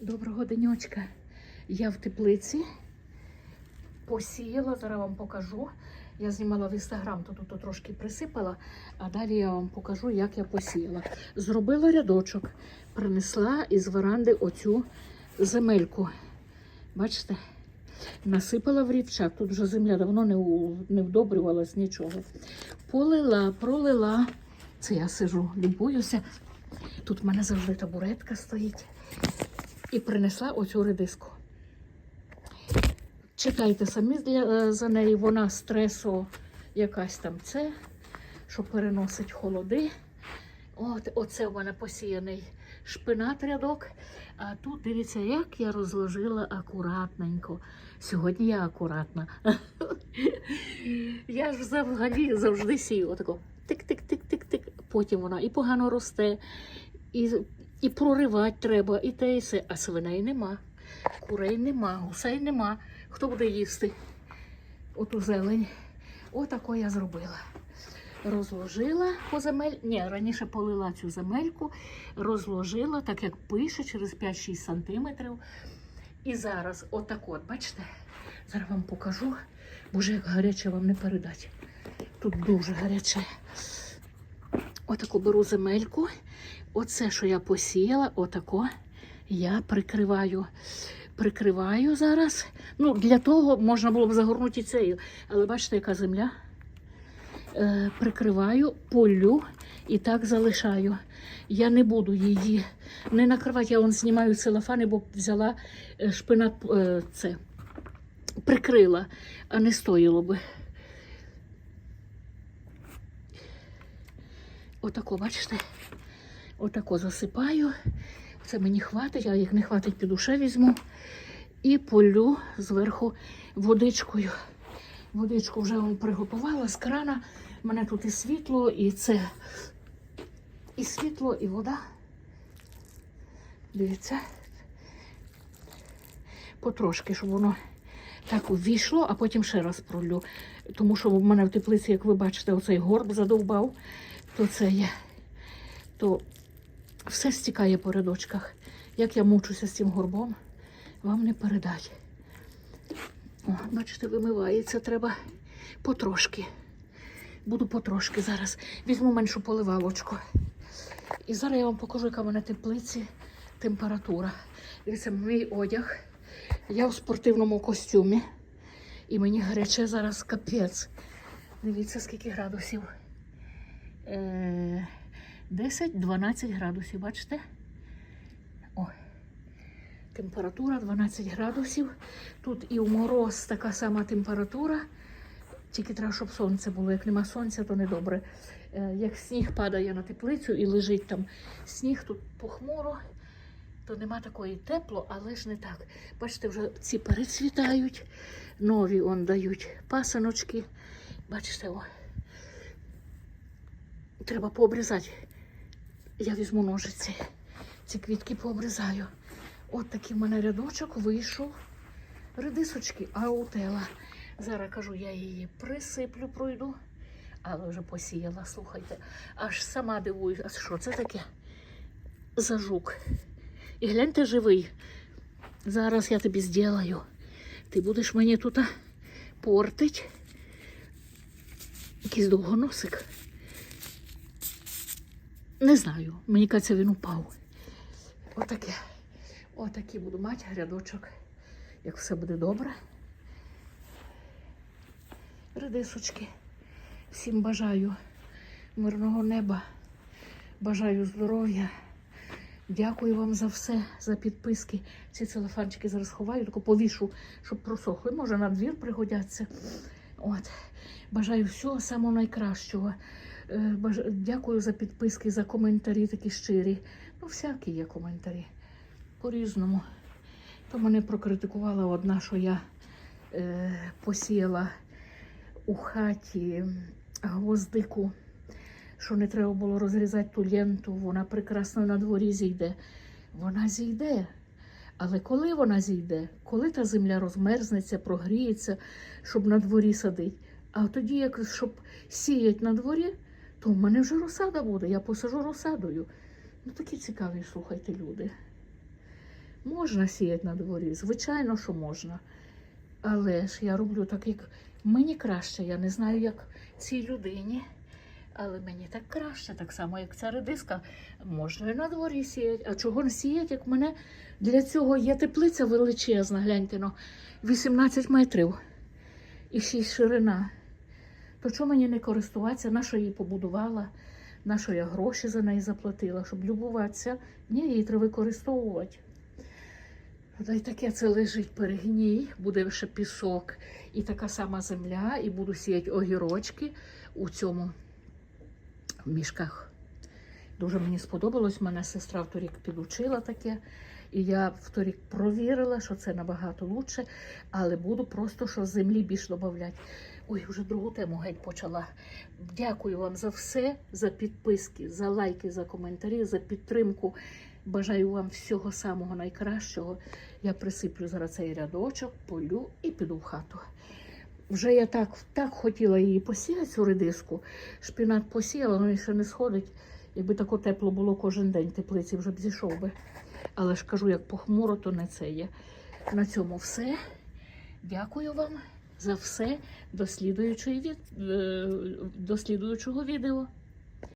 Доброго денечка. Я в теплиці посіяла, зараз вам покажу. Я знімала в інстаграм, то тут трошки присипала, а далі я вам покажу, як я посіяла. Зробила рядочок, принесла із веранди оцю земельку. Бачите? Насипала в рівчак. Тут вже земля давно не, у- не вдобрювалась нічого. Полила, пролила. Це я сижу, любуюся. Тут в мене завжди табуретка стоїть. І принесла оцю редиску. Читайте самі е, за неї, вона стресо якась там це, що переносить холоди. От, оце в мене посіяний шпинат рядок. А тут дивіться, як я розложила акуратненько. Сьогодні я акуратна. Я ж взагалі завжди сію. Отако тик-тик-тик-тик-тик. Потім вона і погано росте, і, і проривати треба, і те, і все. А свиней нема, курей нема, гусей нема. Хто буде їсти? Оту зелень. Отако я зробила. Розложила по земель. Ні, раніше полила цю земельку, розложила, так як пише, через 5-6 сантиметрів. І зараз отак от, бачите, зараз вам покажу. Боже, як гаряче вам не передати. Тут дуже гаряче. Отаку беру земельку. Оце, що я посіяла, отако я прикриваю. Прикриваю зараз. Ну, для того можна було б загорнути цею. Але бачите, яка земля? Е, прикриваю, полю і так залишаю. Я не буду її не накривати. Я вон знімаю целофани, бо взяла е, шпинат е, це прикрила, а не стоїло би. Отако, бачите? Отако засипаю. Це мені хватить, а як не хватить, піду ще візьму. І полю зверху водичкою. Водичку вже приготувала з крана. У мене тут і світло, і це і світло, і вода. Дивіться. Потрошки, щоб воно так увійшло, а потім ще раз пролю. Тому що в мене в теплиці, як ви бачите, оцей горб задовбав, то це є. То все стікає по рядочках. Як я мучуся з цим горбом, вам не передать. О, бачите, вимивається, треба потрошки. Буду потрошки зараз. Візьму меншу поливалочку. І зараз я вам покажу, яка в мене теплиці температура. Дивіться, мій одяг. Я в спортивному костюмі. І мені гаряче зараз капець. Дивіться, скільки градусів. Е, 10-12 градусів, бачите? О, температура 12 градусів. Тут і в мороз така сама температура. Тільки треба, щоб сонце було. Як нема сонця, то не добре. Е, Як сніг падає на теплицю і лежить там сніг, тут похмуро, то нема такої тепло, але ж не так. Бачите, вже ці перецвітають, нові он дають пасаночки. Бачите, о. Треба пообрізати. Я візьму ножиці. Ці квітки пообрізаю. От такий в мене рядочок вийшов. Редисочки, аутела. Зараз кажу, я її присиплю, пройду, але вже посіяла, слухайте. Аж сама дивуюсь, а що це таке? За жук. І гляньте живий. Зараз я тобі зроблю. Ти будеш мені тут портить. Якийсь довгоносик. Не знаю, мені кажеться, він упав. Отаке. Отакий буду мати рядочок. Як все буде добре. Редисочки. Всім бажаю мирного неба. Бажаю здоров'я. Дякую вам за все, за підписки. Ці целофанчики зараз ховаю, тако повішу, щоб просохли. Може, на двір пригодяться. От. Бажаю всього самого найкращого. Е, Дякую за підписки, за коментарі такі щирі. Ну, всякі є коментарі. По-різному. То мене прокритикувала одна, що я е, посіяла у хаті гвоздику, що не треба було розрізати ту ленту, вона прекрасно на дворі зійде. Вона зійде. Але коли вона зійде, коли та земля розмерзнеться, прогріється, щоб на дворі садити, а тоді, як щоб сіять на дворі, то в мене вже розсада буде, я посажу розсадою. Ну такі цікаві, слухайте, люди. Можна сіяти на дворі, звичайно, що можна. Але ж я роблю так, як мені краще. Я не знаю, як цій людині. Але мені так краще, так само, як ця редиска. Можна і на дворі сіяти. А чого не сіяти, як мене для цього є теплиця величезна, гляньте, ну, 18 метрів і 6 ширина. То чого мені не користуватися? На що її побудувала? На що я гроші за неї заплатила, щоб любуватися? Ні, її треба використовувати. Та й таке це лежить перегній, буде ще пісок і така сама земля, і буду сіяти огірочки у цьому в мішках. Дуже мені сподобалось. Мене сестра вторік підучила таке. І я вторік провірила, що це набагато лучше, але буду просто що землі більш додавати. Ой, вже другу тему геть почала. Дякую вам за все, за підписки, за лайки, за коментарі, за підтримку. Бажаю вам всього самого найкращого. Я присиплю зараз цей рядочок, полю і піду в хату. Вже я так, так хотіла її посіяти, цю редиску. Шпінат посіяла, але ще не сходить. Якби тако тепло було кожен день, теплиці вже б зійшов би. Але ж кажу, як похмуро, то не це є. На цьому все. Дякую вам за все. Е, до слідуючого відео.